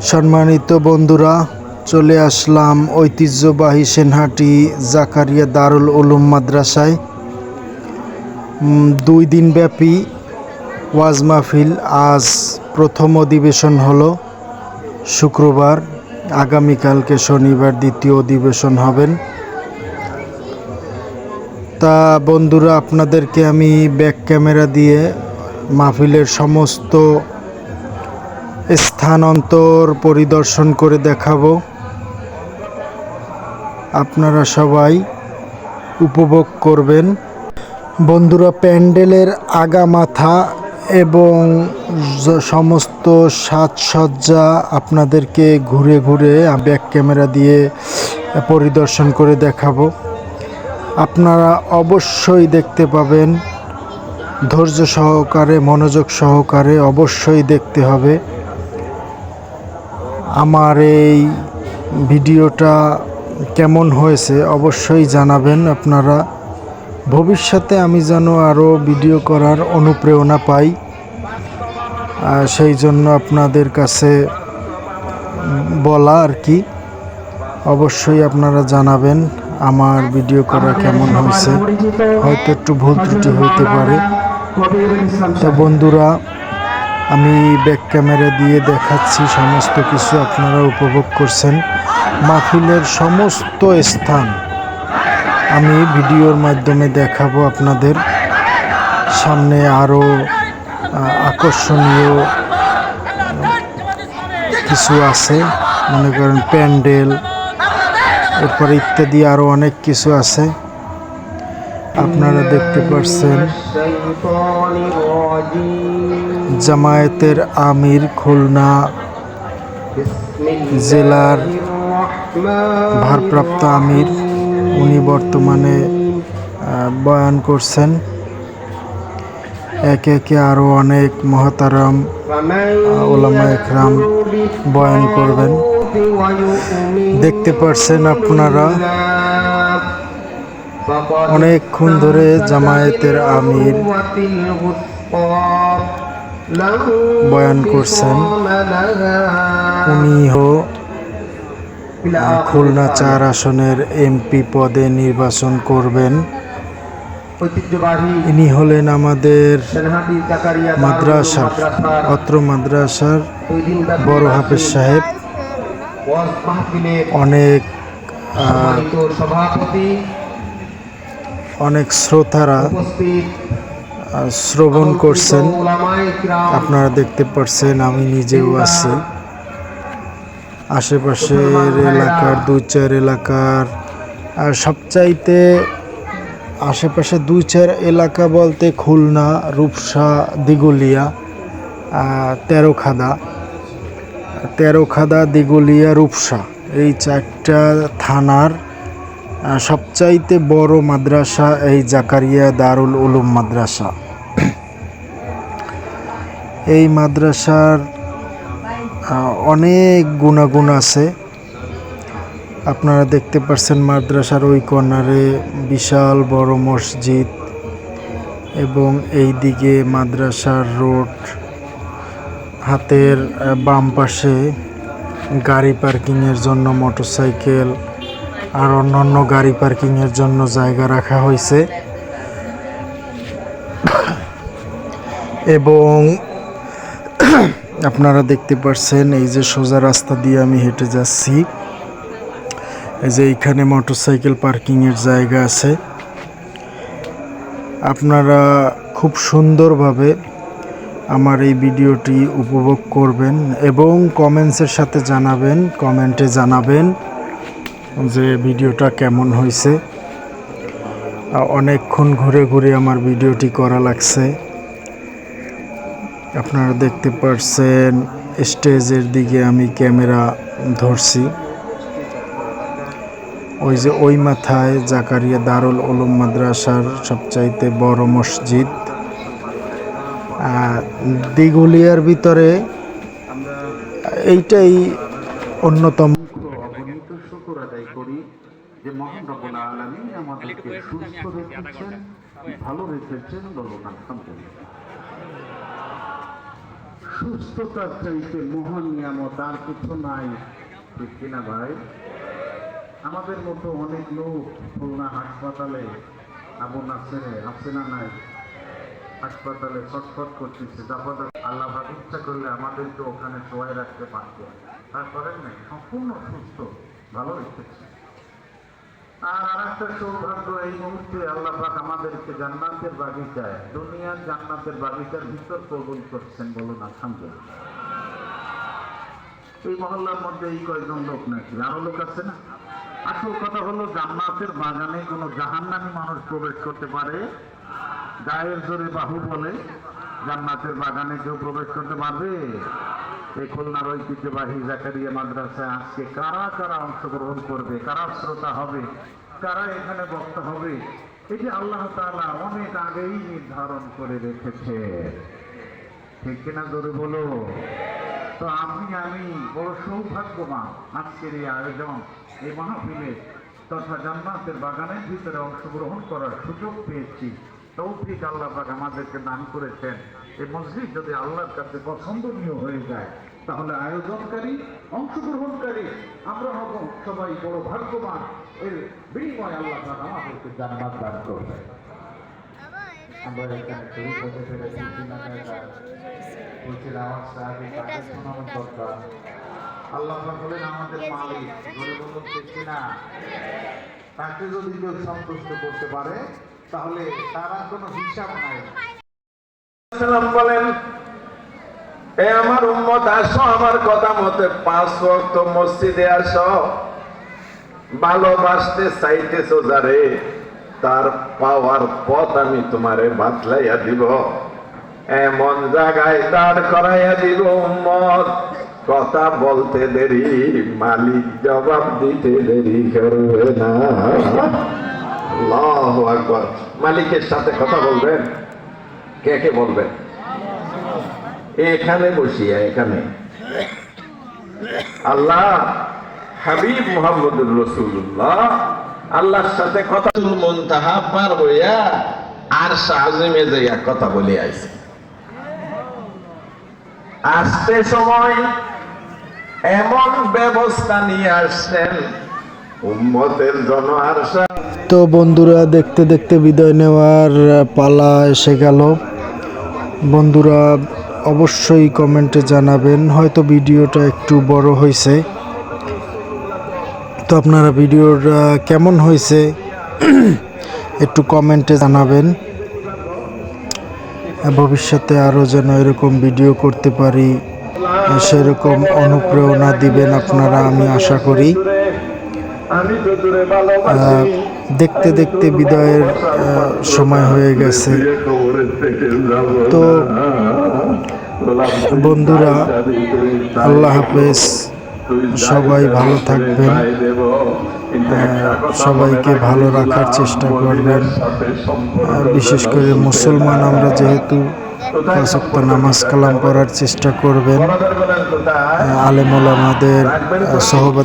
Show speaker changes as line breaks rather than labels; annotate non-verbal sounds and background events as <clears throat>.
সম্মানিত বন্ধুরা, চলে আসলাম ঐতিহ্যবাহী সেনহাটি জাকারিয়া দারুল উলুম মাদ্রাসায়। দুই দিনব্যাপী ওয়াজ মাহফিল আজ প্রথম অধিবেশন হলো। শুক্রবার, আগামীকালকে শনিবার দ্বিতীয় অধিবেশন হবেন। তা বন্ধুরা, আপনাদেরকে আমি ব্যাক ক্যামেরা দিয়ে মাহফিলের সমস্ত স্থানান্তর পরিদর্শন করে দেখাবো। আপনারা সবাই উপভোগ করবেন। বন্ধুরা, প্যান্ডেলের আগা মাথা এবং সমস্ত সাজসজ্জা আপনাদেরকে ঘুরে ঘুরে ব্যাক ক্যামেরা দিয়ে পরিদর্শন করে দেখাবো। আপনারা অবশ্যই দেখতে পাবেন, ধৈর্য সহকারে, মনোযোগ সহকারে অবশ্যই দেখতে হবে। আমার এই ভিডিওটা কেমন হয়েছে অবশ্যই জানাবেন আপনারা। ভবিষ্যতে আমি যেন আরও ভিডিও করার অনুপ্রেরণা পাই সেই জন্য আপনাদের কাছে বলা আর কি। অবশ্যই আপনারা জানাবেন আমার ভিডিও করা কেমন হয়েছে। হয়তো একটু ভুল ত্রুটি হতে পারে। তো বন্ধুরা আমি ব্যাক ক্যামেরা দিয়ে দেখাচ্ছি সমস্ত কিছু আপনারা উপভোগ করছেন। মাহফিলের সমস্ত স্থান আমি ভিডিওর মাধ্যমে দেখাবো আপনাদের। সামনে আরও আকর্ষণীয় কিছু আছে। মনে করেন প্যান্ডেল, এরপরে ইত্যাদি আরও অনেক কিছু আছে। আপনারা দেখতে পাচ্ছেন জামায়াতের আমির খুলনা জেলার ভারপ্রাপ্ত আমির। উনি বর্তমানে বয়ান করছেন, একে একে আরও অনেক মহতারাম ওলামা একরাম বয়ান করবেন। দেখতে পাচ্ছেন আপনারা অনেকক্ষণ ধরে জামায়াতের আমির বয়ান করছেন। উনি হো খুলনা চার আসনের এমপি পদে নির্বাচন করবেন। ইনি হলেন আমাদের মাদ্রাসার, অত্র মাদ্রাসার বড় হাফেজ সাহেব। অনেক
সভাপতি
অনেক শ্রোতারা শ্রবণ করছেন। আপনারা দেখতে পাচ্ছেন আমি নিজেও আছি। আশেপাশের এলাকার দুই চার এলাকার, আর সবচাইতে আশেপাশে দুই চার এলাকা বলতে খুলনা, রূপসা দিগুলিয়া তেরোখাদা। তেরোখাদা দিগুলিয়া রূপসা। এই চারটা থানার সবচাইতে বড় মাদ্রাসা এই জাকারিয়া দারুল উলুম মাদ্রাসা। এই মাদ্রাসার অনেক গুণাগুণ আছে। আপনারা দেখতে পাচ্ছেন মাদ্রাসার ওই কর্নারে বিশাল বড় মসজিদ এবং এই দিকে মাদ্রাসার রোড, হাতের বাম পাশে গাড়ি পার্কিংয়ের জন্য মোটরসাইকেল আর অন্যান্য গাড়ি পার্কিংয়ের জন্য জায়গা রাখা হয়েছে। এবং আপনারা দেখতে পাচ্ছেন, এই যে সোজা রাস্তা দিয়ে আমি হেঁটে যাচ্ছি। এই যে এইখানে মোটরসাইকেল পার্কিংয়ের জায়গা আছে। আপনারা খুব সুন্দরভাবে আমার এই ভিডিওটি উপভোগ করবেন এবং কমেন্টসের সাথে জানাবেন কমেন্টে জানাবেন। যে ভিডিওটা কেমন হয়েছে অনেকক্ষণ ঘুরে ঘুরে আমার ভিডিওটি করা লাগছে। আপনারা দেখতে পারছেন, স্টেজের দিকে আমি ক্যামেরা ধরছি। ওই যে ওই মাথায় জাকারিয়া দারুল উলুম মাদ্রাসার সবচাইতে বড় মসজিদ। দিগুলিয়ার ভিতরে এইটাই অন্যতম
শুকর আদায় করি যে মহান রব্বুল আলামিন আমাদেরকে সুস্থ রেখেছেন, ভালো রেখেছেন বলুন সুস্থতার চাইতে মহান নিয়ামত আর কিছু নাই কিনা ভাই? আমাদের মতো অনেক লোক খুলনা হাসপাতালে, আবু নাসেরে, আছে না নাই? হাসপাতালে ছটফট করতেছে তারপর আল্লাহ ইচ্ছা করলে আমাদেরকে ওখানে শোয়াই রাখতে পারতেন। তারপরে নাই, সম্পূর্ণ সুস্থ। ভালো আর আরেকটা সৌভাগ্য, এই মুহূর্তে আমাদেরকে জান্নাতের বাগিচায়, দুনিয়ার জান্নাতের বাগিচার ভিতর করছেন বলুন এই মহল্লার মধ্যে এই কয়েকজন লোক নাকি? আরও লোক আছে না? আসল কথা হলো, জান্নাতের বাগানে কোনো জাহান্নামী মানুষ প্রবেশ করতে পারে, গায়ের জোরে বাহু বলে, জান্নাতের বাগানে কেউ প্রবেশ করতে পারবে? এই খুলনার ঐতিহ্যবাহী জাকারিয়া মাদ্রাসায় আজকে কারা কারা অংশগ্রহণ করবে? কারা শ্রোতা হবে? কারা এখানে বক্তা হবে? এটি আল্লাহ তাআলা অনেক আগেই নির্ধারণ করে রেখেছে। ঠিক কিনা জোরে বলো? তো আপনি, আমি বড় সৌভাগ্যবান আজকের এই আয়োজন, এই মাহফিলে তথা জান্নাতের বাগানের ভিতরে অংশগ্রহণ করার সুযোগ পেয়েছি। তৌফিক আল্লাহ আমাদেরকে দান করেছেন। এই মসজিদ যদি আল্লাহর কাছে পছন্দনীয় হয়ে যায় তাহলে আয়োজনকারী অংশগ্রহণকারী আমরা হব সবাই বড় ভাগ্যবান। এর বিনিময় আল্লাহ পাক আমাদেরকে জান্নাত দান করবে আমরা এখানে পেরেছি আমার দরকার। আল্লাহ হলেন আমাদের মালিক বলে বলুন কিনা তাকে যদি কেউ সন্তুষ্ট করতে পারে তাহলে তার কোনো হিসাব নাই।
কথা তার পাওয়ার পথ আমি তোমারে বাতলাইয়া দিব। এমন জায়গায় দাঁড় করাইয়া দিব উম্মত। কথা বলতে দেরি, মালিক জবাব দিতে দেরি করবে না। মালিকের সাথে কথা বলবেন? কে কে বলবেন এখানে বসিয়া এখানে। আল্লাহ হাবিব মোহাম্মদুর রসুল্লাহ আল্লাহর সাথে কথা মন তাহা পার হইয়া আর সাজমে যাইয়া কথা বলে আইছে। আসতে সময় এমন ব্যবস্থা নিয়ে আসছেন উম্মতের জন্য আর
তো বন্ধুরা দেখতে দেখতে বিদায় নেওয়ার পালা এসে গেল। বন্ধুরা অবশ্যই কমেন্টে জানাবেন হয়তো ভিডিওটা একটু বড় হয়েছে। তো আপনারা ভিডিওর কেমন হয়েছে <clears throat> একটু কমেন্টে জানাবেন। ভবিষ্যতে আরও যেন এরকম ভিডিও করতে পারি সেরকম অনুপ্রেরণা দিবেন আপনারা আমি আশা করি। দেখতে দেখতে বিদায়ের সময় হয়ে গেছে। তো বন্ধুরা, আল্লাহ হাফেজ, সবাই ভালো থাকবেন। সবাইকে ভালো রাখার চেষ্টা করবেন। বিশেষ করে মুসলমান আমরা যেহেতু নামাজ কালাম পড়ার চেষ্টা করবেন আলেমুল আমাদের সহবাদ